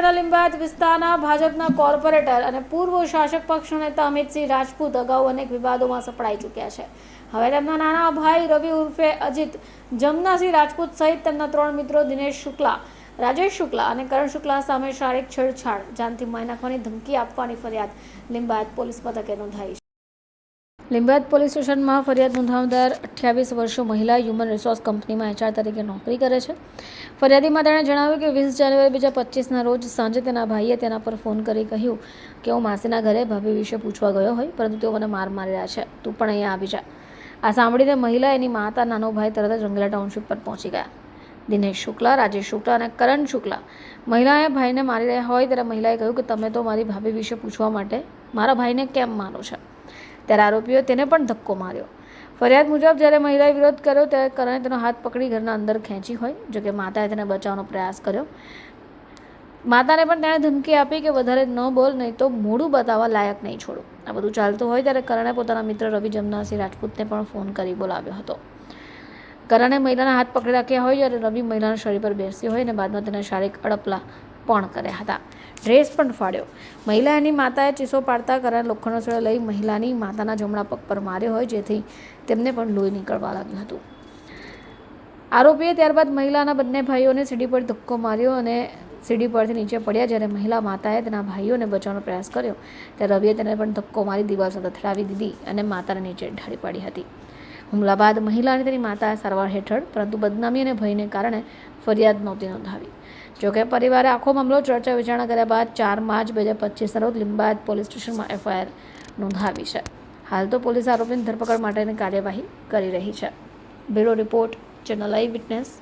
લિંબાયત વિસ્તારના ભાજપના કોર્પોરેટર અને પૂર્વ શાસક પક્ષ નેતા અમિતસિંહ રાજપૂત અગાઉ અનેક વિવાદોમાં સપડાઈ ચૂક્યા છે. હવે તેમના નાના ભાઈ રવિ ઉર્ફે અજીત, જમનાસિંહ રાજપૂત સહિત તેમના ત્રણ મિત્રો દિનેશ શુક્લા, રાજેશ શુક્લા અને કરણ શુક્લા સામે શારીરિક છેડછાડ. જાનથી મારી નાખવાની ધમકી આપવાની ફરિયાદ લિંબાયત પોલીસ મથકે નોંધાઈ છે. લિંબાયત પોલીસ સ્ટેશનમાં ફરિયાદ નોંધાવનાર અઠ્યાવીસ વર્ષો મહિલા હ્યુમન રિસોર્સ કંપનીમાં એચઆર તરીકે નોકરી કરે છે. ફરિયાદીમાં તેણે જણાવ્યું કે વીસ જાન્યુઆરી બે હજાર પચીસના રોજ સાંજે તેના ભાઈએ તેના પર ફોન કરી કહ્યું કે હું માસીના ઘરે ભાભી વિશે પૂછવા ગયો હોય, પરંતુ તેઓ મને માર મારી રહ્યા છે. તું પણ અહીંયા આવી જા. આ સાંભળીને મહિલા એની માતા, નાનો ભાઈ તરત જ રંગેલા ટાઉનશીપ પર પહોંચી ગયા. દિનેશ શુક્લા, રાજેશ શુક્લા અને કરણ શુક્લા. મહિલાએ ભાઈને મારી રહ્યા હોય ત્યારે મહિલાએ કહ્યું કે તમે તો મારી ભાભી વિશે પૂછવા માટે મારા ભાઈને કેમ મારો છે? ત્યારે આરોપીઓએ તેને પણ ધક્કો માર્યો. ફરિયાદ મુજબ જ્યારે મહિલાએ વિરોધ કર્યો ત્યારે કરણે તેનો હાથ પકડી ઘરના અંદર ખેંચી હોય, જોકે માતાએ તેને બચાવવાનો પ્રયાસ કર્યો. માતાને પણ તેણે ધમકી આપી કે વધારે ન બોલ, નહીં તો મોડું બતાવવા લાયક નહીં છોડું. આ બધું ચાલતું હોય ત્યારે કરણે પોતાના મિત્ર રવિ જમનાસિંહ રાજપૂતને પણ ફોન કરી બોલાવ્યો હતો. કરણે મહિલાના હાથ પકડી રાખ્યા હોય, જ્યારે રવિ મહિલાના શરીર પર બેસી હોય અને બાદમાં તેને શારીરિક અડપલા પણ કર્યા હતા. ડ્રેસ પણ ફાડ્યો. મહિલા એની માતાએ ચીસો પાડતા કરણે લોખંડનો સળો લઈ મહિલાની માતાના જમણા પગ પર માર્યો હોય, જેથી તેમને પણ લોહી નીકળવા લાગ્યું હતું. આરોપીએ ત્યારબાદ મહિલાના બંને ભાઈઓને સીડી પર ધક્કો માર્યો અને સીડી પરથી નીચે પડ્યા જ્યારે મહિલા માતાએ તેના ભાઈઓને બચાવવાનો પ્રયાસ કર્યો. ત્યારે રવિએ તેને પણ ધક્કો મારી દિવાલ સાથે અથડાવી દીધી અને માતાને નીચે ઢાળી પાડી હતી. હુમલા બાદ મહિલા તેની માતાએ સારવાર હેઠળ, પરંતુ બદનામી અને ભયને કારણે ફરિયાદ નહોતી નોંધાવી. જોકે પરિવારે આખો મામલો ચર્ચા વિચારણા કર્યા બાદ ચાર માર્ચ બે હજાર પચીસના રોજ લિંબાયત પોલીસ સ્ટેશનમાં એફઆઈઆર નોંધાવી છે. હાલ તો પોલીસ આરોપીની ધરપકડ માટેની કાર્યવાહી કરી રહી છે. Bureau report, channel eye witness.